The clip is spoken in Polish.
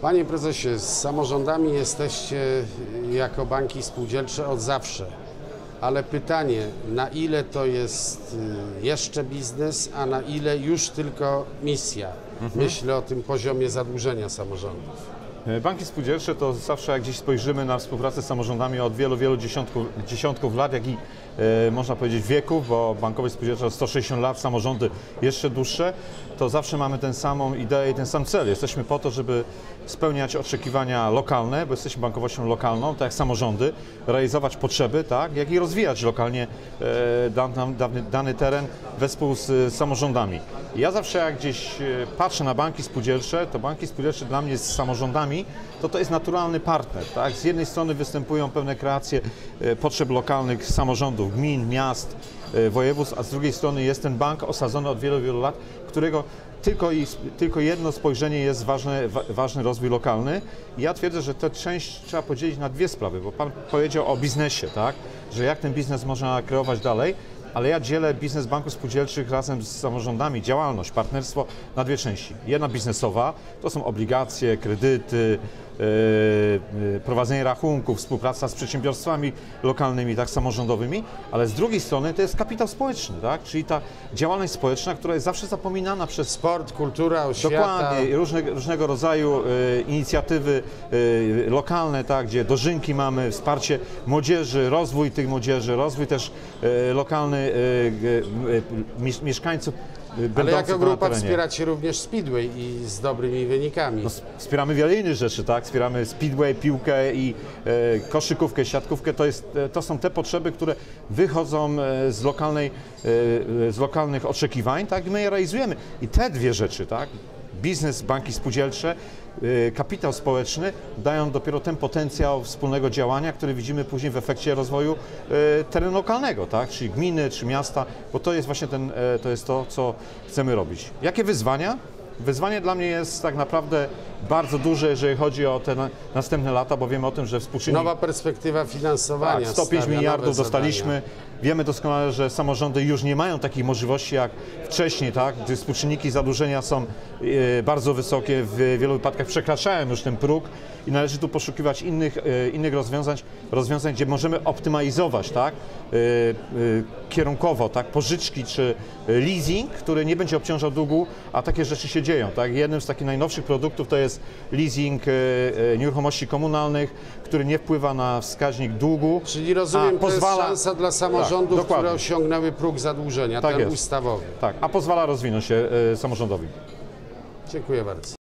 Panie prezesie, z samorządami jesteście jako banki spółdzielcze od zawsze. Ale pytanie, na ile to jest y, jeszcze biznes, a na ile już tylko misja? Myślę o tym poziomie zadłużenia samorządów. E, Banki spółdzielcze to zawsze jak gdzieś spojrzymy na współpracę z samorządami od wielu, wielu dziesiątków, dziesiątków lat, jak i e, można powiedzieć wieków, bo bankowe spółdzielcze 160 lat, samorządy jeszcze dłuższe, to zawsze mamy tę samą ideę i ten sam cel. Jesteśmy po to, żeby spełniać oczekiwania lokalne, bo jesteśmy bankowością lokalną, tak jak samorządy, realizować potrzeby, tak, jak i rozwijać lokalnie e, dany, dany, dany teren wespół z e, samorządami. Ja zawsze jak gdzieś e, patrzę na banki spółdzielcze, to banki spółdzielcze dla mnie z samorządami, to to jest naturalny partner. Tak? Z jednej strony występują pewne kreacje e, potrzeb lokalnych samorządów, gmin, miast, e, województw, a z drugiej strony jest ten bank osadzony od wielu, wielu lat, którego tylko, i, tylko jedno spojrzenie jest ważne, wa, ważny rozwój lokalny. I ja twierdzę, że tę część trzeba podzielić na dwie sprawy, bo Pan powiedział o biznesie, tak? że jak ten biznes można kreować dalej, ale ja dzielę biznes banków spółdzielczych razem z samorządami, działalność, partnerstwo na dwie części. Jedna biznesowa to są obligacje, kredyty, yy, yy, prowadzenie rachunków, współpraca z przedsiębiorstwami lokalnymi, tak samorządowymi, ale z drugiej strony to jest kapitał społeczny, tak? czyli ta działalność społeczna, która jest zawsze zapominana przez Sport, kultura, oświata. Dokładnie, różne, różnego rodzaju e, inicjatywy e, lokalne, tak, gdzie dożynki mamy, wsparcie młodzieży, rozwój tych młodzieży, rozwój też lokalny g- e, mies- mieszkańców e, Ale jako grupa wspieracie również Speedway i z dobrymi wynikami. No, wspieramy wiele innych rzeczy, tak? Wspieramy speedway, piłkę i e, koszykówkę, siatkówkę. To, jest, to są te potrzeby, które wychodzą z, lokalnej, e, z lokalnych oczekiwań, tak? I my je realizujemy. I te dwie rzeczy, tak? Biznes, banki spółdzielcze, e, kapitał społeczny dają dopiero ten potencjał wspólnego działania, który widzimy później w efekcie rozwoju e, terenu lokalnego, tak? Czyli gminy, czy miasta, bo to jest właśnie ten, e, to, jest to, co chcemy robić. Jakie wyzwania? Wyzwanie dla mnie jest tak naprawdę bardzo duże, jeżeli chodzi o te na, następne lata, bo wiemy o tym, że współczynnik Nowa perspektywa finansowania. tak, 105 stawia miliardów dostaliśmy. zadania. Wiemy doskonale, że samorządy już nie mają takich możliwości jak wcześniej, tak? gdy współczynniki zadłużenia są e, bardzo wysokie, w wielu wypadkach przekraczają już ten próg i należy tu poszukiwać innych, e, innych rozwiązań, rozwiązań, gdzie możemy optymalizować tak? e, kierunkowo, tak? pożyczki czy leasing, który nie będzie obciążał długu, a takie rzeczy się dzieją. Tak? Jednym z takich najnowszych produktów to jest leasing nieruchomości komunalnych, który nie wpływa na wskaźnik długu. Czyli rozumiem, a to jest pozwala- szansa dla samorządów, Tak, które osiągnęły próg zadłużenia, Tak ten jest. ustawowy. Tak, a pozwala rozwinąć się e, samorządowi. Dziękuję bardzo.